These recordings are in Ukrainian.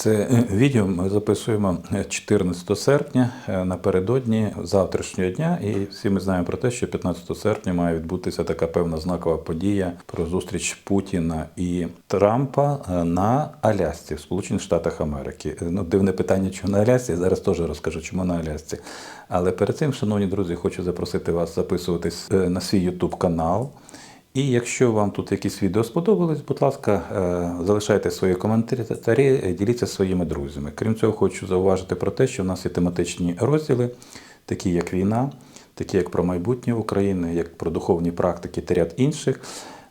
Це відео ми записуємо 14 серпня е, напередодні завтрашнього дня, і всі ми знаємо про те, що 15 серпня має відбутися така певна знакова подія про зустріч Путіна і Трампа е, на Алясці в Сполучених Штатах Америки. Е, Ну, дивне питання, чому на Алясці. Зараз теж розкажу, чому на Алясці. Але перед цим, шановні друзі, хочу запросити вас записуватись на свій YouTube канал. І якщо вам тут якісь відео сподобались, будь ласка, е, залишайте свої коментарі, е, діліться своїми друзями. Крім цього, хочу зауважити про те, що в нас є тематичні розділи, такі як війна, такі як про майбутнє України, як про духовні практики та ряд інших.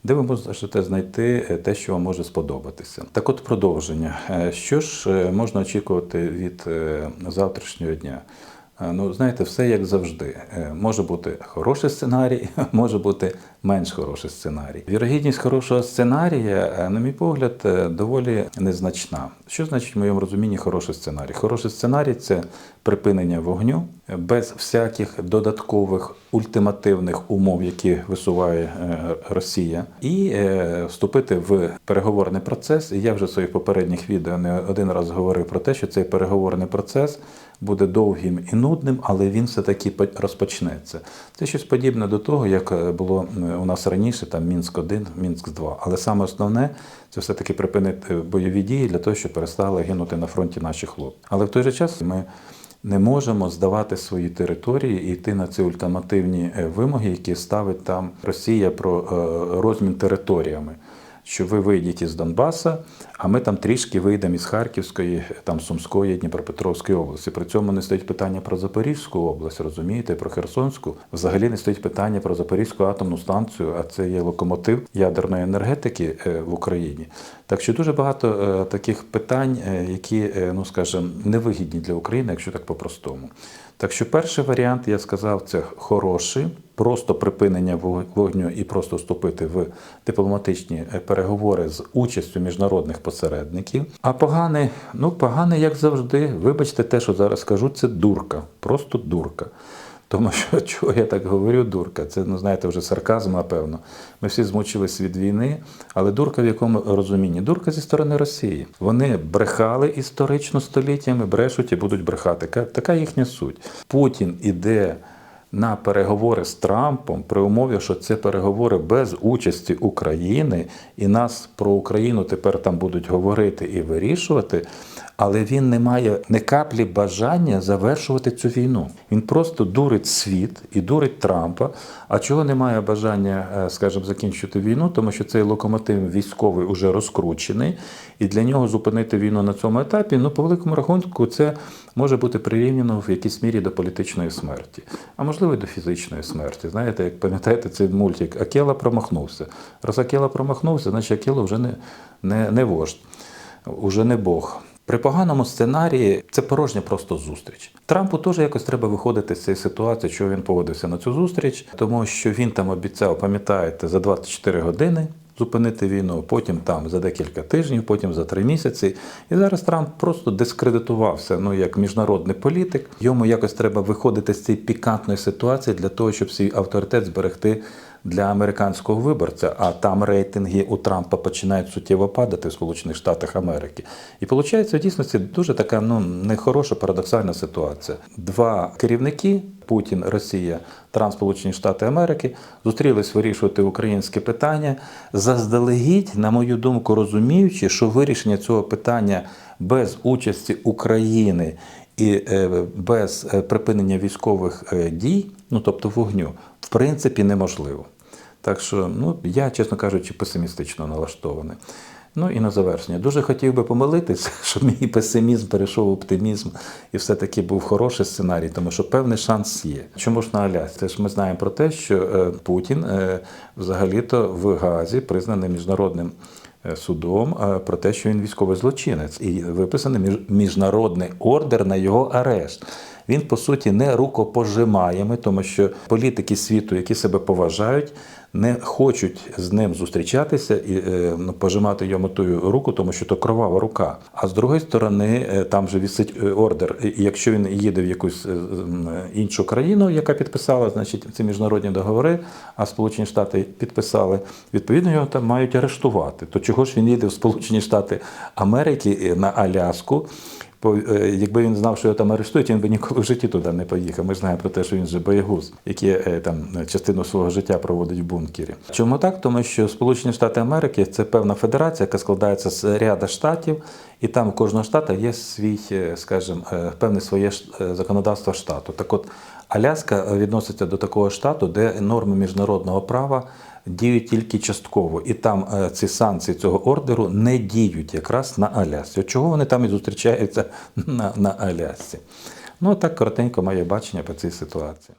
Де ви можете знайти е, те, що вам може сподобатися. Так от продовження. Що ж можна очікувати від завтрашнього дня? Ну, знаєте, все як завжди. Е, Може бути хороший сценарій, може бути менш хороший сценарій. Вірогідність хорошого сценарія, е, на мій погляд, е, доволі незначна. Що значить в моєму розумінні хороший сценарій? Хороший сценарій це припинення вогню без всяких додаткових ультимативних умов, які висуває Росія, і вступити в переговорний процес. І я вже в своїх попередніх відео не один раз говорив про те, що цей переговорний процес буде довгим і нудним, але він все-таки по- розпочнеться. Це щось подібне до того, як е, було е, у нас раніше, там Мінськ 1 Мінськ 2 Але саме основне це все-таки припинити бойові дії для того, щоб перестали гинути на фронті наші хлопці. Але в той же час ми не можемо здавати свої території і йти на ці ультимативні е, вимоги, які ставить там Росія про е, розмін територіями. Що ви вийдіть із Донбаса, а ми там трішки вийдемо із Харківської, там Сумської, Дніпропетровської області. При цьому не стоїть питання про Запорізьку область, розумієте, про Херсонську. Взагалі не стоїть питання про Запорізьку атомну станцію, а це є локомотив ядерної енергетики е, в Україні. Так що дуже багато е, таких питань, е, які, ну скажімо, невигідні для України, якщо так по-простому. Так що перший варіант, я сказав, це хороший, просто припинення вогню і просто вступити в дипломатичні е, переговори з участю міжнародних посередників. А поганий, ну поганий, як завжди, вибачте, те, що зараз скажу, це дурка, просто дурка. Тому що чого я так говорю, дурка? Це, ну знаєте, вже сарказм, напевно. Ми всі змучились від війни, але дурка в якому розумінні? Дурка зі сторони Росії. Вони брехали історично століттями, брешуть і будуть брехати. Така їхня суть. Путін іде на переговори з Трампом при умові, що це переговори без участі України, і нас про Україну тепер там будуть говорити і вирішувати. Але він не має ні каплі бажання завершувати цю війну. Він просто дурить світ і дурить Трампа. А чого немає бажання, е, скажімо, закінчити війну, тому що цей локомотив військовий уже розкручений, і для нього зупинити війну на цьому етапі, ну по великому рахунку, це може бути прирівняно в якійсь мірі до політичної смерті, а можливо, і до фізичної смерті. Знаєте, як пам'ятаєте цей мультик, Акела промахнувся. Раз Акела промахнувся, значить Акела вже не, не, не вождь, уже не Бог. При поганому сценарії це порожня просто зустріч. Трампу теж якось треба виходити з цієї ситуації, що він погодився на цю зустріч, тому що він там обіцяв, пам'ятаєте, за 24 години зупинити війну, потім там за декілька тижнів, потім за три місяці. І зараз Трамп просто дискредитувався ну як міжнародний політик. Йому якось треба виходити з цієї пікантної ситуації для того, щоб свій авторитет зберегти для американського виборця, а там рейтинги у Трампа починають суттєво падати в Сполучених Штатах Америки. І виходить, в дійсності дуже така ну нехороша парадоксальна ситуація. Два керівники. Путін, Росія, Трамп, Сполучені Штати Америки зустрілись вирішувати українське питання заздалегідь, на мою думку, розуміючи, що вирішення цього питання без участі України і е, без е, припинення військових е, дій, ну тобто вогню, в принципі неможливо. Так що, ну я, чесно кажучи, песимістично налаштований. Ну і на завершення. Дуже хотів би помилитися, щоб мій песимізм перейшов в оптимізм і все-таки був хороший сценарій, тому що певний шанс є. Чому ж на Алясці? Ж ми знаємо про те, що е, Путін е, взагалі-то в Газі признаний міжнародним е, судом про те, що він військовий злочинець, і виписаний між- міжнародний ордер на його арешт. Він по суті не рукопожимаємий, тому що політики світу, які себе поважають, не хочуть з ним зустрічатися і е, ну, пожимати йому ту руку, тому що то кровава рука. А з другої сторони, е, там же висить е, ордер. І якщо він їде в якусь іншу країну, яка підписала, значить, ці міжнародні договори, а Сполучені Штати підписали, відповідно його там мають арештувати. То чого ж він їде в Сполучені Штати Америки на Аляску? Бо е, якби він знав, що його там арештують, він би ніколи в житті туди не поїхав. Ми ж знаємо про те, що він же боєгуз, який е, там частину свого життя проводить в бункері. Чому так? Тому що Сполучені Штати Америки це певна федерація, яка складається з ряда штатів, і там у кожного штату є свій, е, скажімо, певне своє законодавство штату. Так от Аляска відноситься до такого штату, де норми міжнародного права діють тільки частково, і там е, ці санкції цього ордеру не діють якраз на Алясці. От Чого вони там і зустрічаються на, на Алясці? Ну так коротенько моє бачення по цій ситуації.